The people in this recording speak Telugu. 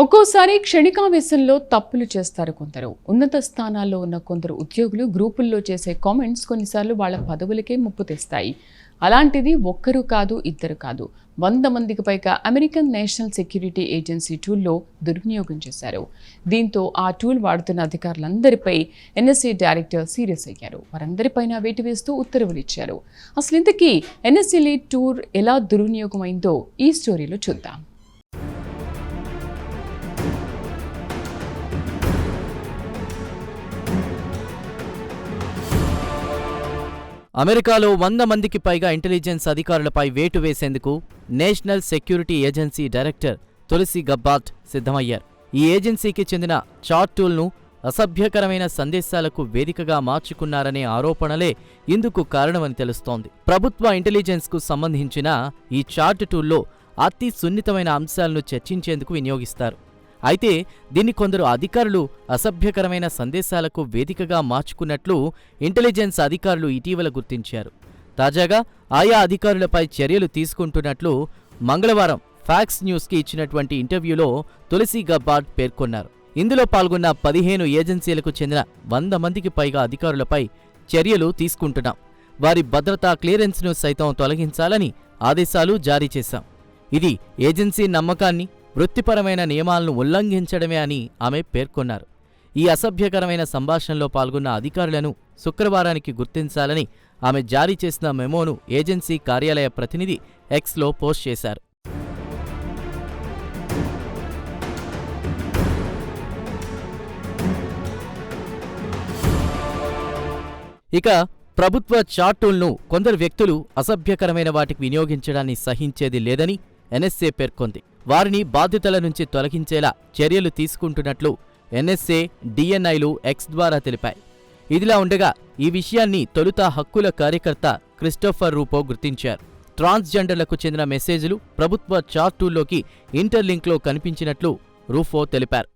ఒక్కోసారి క్షణికావేశంలో తప్పులు చేస్తారు కొందరు. ఉన్నత స్థానాల్లో ఉన్న కొందరు ఉద్యోగులు గ్రూపుల్లో చేసే కామెంట్స్ కొన్నిసార్లు వాళ్ళ పదవులకే ముప్పు తెస్తాయి. అలాంటిది ఒక్కరు కాదు ఇద్దరు కాదు. వంద మందికి పైగా అమెరికన్ నేషనల్ సెక్యూరిటీ ఏజెన్సీ టూల్లో దుర్వినియోగం చేశారు. దీంతో ఆ టూల్ వాడుతున్న అధికారులందరిపై ఎన్ఎస్సీ డైరెక్టర్ సీరియస్ అయ్యారు. వారందరిపైన వేటు వేస్తూ ఉత్తర్వులు ఇచ్చారు. అసలు ఇంతకీ ఎన్ఎస్సీ టూర్ ఎలా దుర్వినియోగం అయిందో ఈ స్టోరీలో చూద్దాం. అమెరికాలో వంద మందికి పైగా ఇంటెలిజెన్స్ అధికారులపై వేటు వేసేందుకు national security agency director Tulsi Gabbard సిద్ధమయ్యారు. ఈ ఏజెన్సీకి చెందిన చాట్ టూల్ను అసభ్యకరమైన సందేశాలకు వేదికగా మార్చుకున్నారనే ఆరోపణలే ఇందుకు కారణమని తెలుస్తోంది. ప్రభుత్వ ఇంటెలిజెన్స్కు సంబంధించిన ఈ చార్ట్ టూల్లో అతి సున్నితమైన అంశాలను చర్చించేందుకు వినియోగిస్తారు. అయితే దీన్ని కొందరు అధికారులు అసభ్యకరమైన సందేశాలకు వేదికగా మార్చుకున్నట్లు ఇంటెలిజెన్స్ అధికారులు ఇటీవల గుర్తించారు. తాజాగా ఆయా అధికారులపై చర్యలు తీసుకుంటున్నట్లు మంగళవారం ఫ్యాక్స్ న్యూస్కి ఇచ్చినటువంటి ఇంటర్వ్యూలో తులసి గబ్బార్డ్ పేర్కొన్నారు. ఇందులో పాల్గొన్న పదిహేను ఏజెన్సీలకు చెందిన వంద మందికి పైగా అధికారులపై చర్యలు తీసుకుంటున్నాం. వారి భద్రతా క్లియరెన్స్ను సైతం తొలగించాలని ఆదేశాలు జారీ చేశాం. ఇది ఏజెన్సీ నమ్మకాన్ని వృత్తిపరమైన నియమాలను ఉల్లంఘించడమే అని ఆమె పేర్కొన్నారు. ఈ అసభ్యకరమైన సంభాషణలో పాల్గొన్న అధికారులను శుక్రవారానికి గుర్తించాలని ఆమె జారీ చేసిన మెమోను ఏజెన్సీ కార్యాలయ ప్రతినిధి ఎక్స్లో పోస్ట్ చేశారు. ఇక ప్రభుత్వ చార్టూల్ను కొందరు వ్యక్తులు అసభ్యకరమైన వాటికి వినియోగించడాన్ని సహించేది లేదని ఎన్ఎస్ఏ పేర్కొంది. వారిని బాధ్యతల నుంచి తొలగించేలా చర్యలు తీసుకుంటున్నట్లు ఎన్ఎస్ఏ డిఎన్ఐలు ఎక్స్ ద్వారా తెలిపాయి. ఇదిలా ఉండగా ఈ విషయాన్ని తొలుత హక్కుల కార్యకర్త క్రిస్టోఫర్ రూపో గుర్తించారు. ట్రాన్స్జెండర్లకు చెందిన మెసేజ్లు ప్రభుత్వ చార్టూల్లోకి ఇంటర్లింక్లో కనిపించినట్లు రూఫో తెలిపారు.